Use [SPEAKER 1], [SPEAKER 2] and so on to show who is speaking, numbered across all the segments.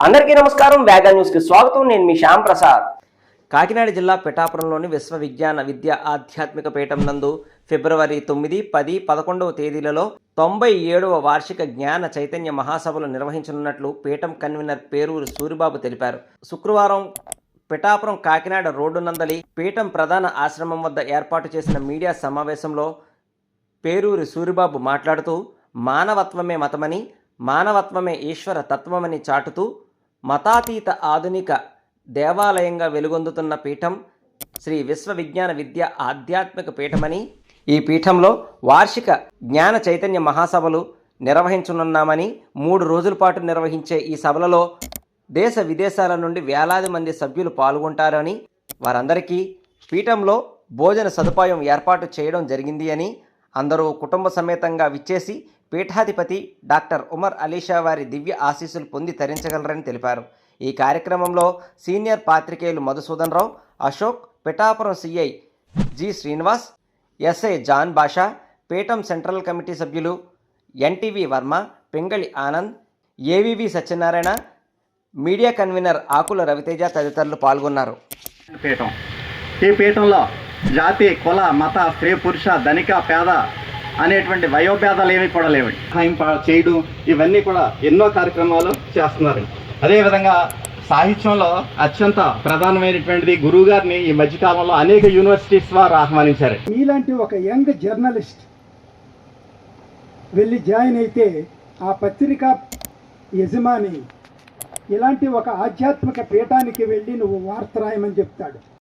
[SPEAKER 1] అందరికీ నమస్కారం వేగా న్యూస్కి స్వాగతం. నేను మీ శ్యామ్ ప్రసాద్.
[SPEAKER 2] కాకినాడ జిల్లా పిఠాపురంలోని విశ్వ విజ్ఞాన విద్య ఆధ్యాత్మిక పీఠం నందు ఫిబ్రవరి తొమ్మిది పది పదకొండవ తేదీలలో తొంభై ఏడవ వార్షిక జ్ఞాన చైతన్య మహాసభలు నిర్వహించనున్నట్లు పీఠం కన్వీనర్ పేరూరు సూరిబాబు తెలిపారు. శుక్రవారం పిఠాపురం కాకినాడ రోడ్డు నందలి పీఠం ప్రధాన ఆశ్రమం వద్ద ఏర్పాటు చేసిన మీడియా సమావేశంలో పేరూరి సూరిబాబు మాట్లాడుతూ మానవత్వమే మతమని మానవత్వమే ఈశ్వర తత్వమని చాటుతూ మతాతీత ఆధునిక దేవాలయంగా వెలుగొందుతున్న పీఠం శ్రీ విశ్వ విజ్ఞాన విద్య ఆధ్యాత్మిక పీఠమని ఈ పీఠంలో వార్షిక జ్ఞాన చైతన్య మహాసభలు నిర్వహించనున్నామని మూడు రోజుల పాటు నిర్వహించే ఈ సభలలో దేశ విదేశాల నుండి వేలాది మంది సభ్యులు పాల్గొంటారని వారందరికీ పీఠంలో భోజన సదుపాయం ఏర్పాటు చేయడం జరిగింది అని అందరూ కుటుంబ సమేతంగా విచ్చేసి పీఠాధిపతి డాక్టర్ ఉమర్ అలీషా వారి దివ్య ఆశీస్సులు పొంది తరించగలరని తెలిపారు. ఈ కార్యక్రమంలో సీనియర్ పాత్రికేయులు Madhusudan Rao Ashok Pithapuram CI G Srinivas SI John Basha పీఠం సెంట్రల్ కమిటీ సభ్యులు NTV Varma Pingali Anand AVV Satyanarayana media convener Akula Raviteja తదితరులు పాల్గొన్నారు.
[SPEAKER 3] పీఠం. ఈ పీఠంలో జాతి కుల మత స్త్రీ పురుష ధనిక పేద అనేటువంటి వయోభేదాలు ఏమి కూడా లేవండి. సహాయం ప- చేయడం ఇవన్నీ కూడా ఎన్నో కార్యక్రమాలు చేస్తున్నారు. అదేవిధంగా సాహిత్యంలో అత్యంత ప్రధానమైనటువంటిది గురువు గారిని ఈ మధ్యకాలంలో అనేక యూనివర్సిటీస్ వారు ఆహ్వానించారు.
[SPEAKER 4] మీలాంటి ఒక యంగ్ జర్నలిస్ట్ వెళ్ళి జాయిన్ అయితే ఆ పత్రిక యజమాని ఇలాంటి ఒక ఆధ్యాత్మిక పీఠానికి వెళ్ళి నువ్వు వార్త రాయమని చెప్తాడు.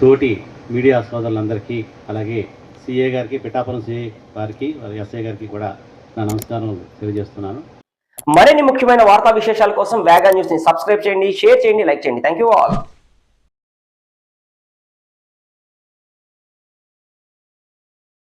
[SPEAKER 5] తోటి మీడియా సోదరులందరికీ అలాగే సిఏ గారికి పిఠాపురం సిఏ వారికి ఎస్ఐ గారికి కూడా నా నమస్కారం తెలియజేస్తున్నాను.
[SPEAKER 1] మరిన్ని ముఖ్యమైన వార్తా విశేషాల కోసం వేగా న్యూస్ని సబ్స్క్రైబ్ చేయండి షేర్ చేయండి లైక్ చేయండి. Thank you all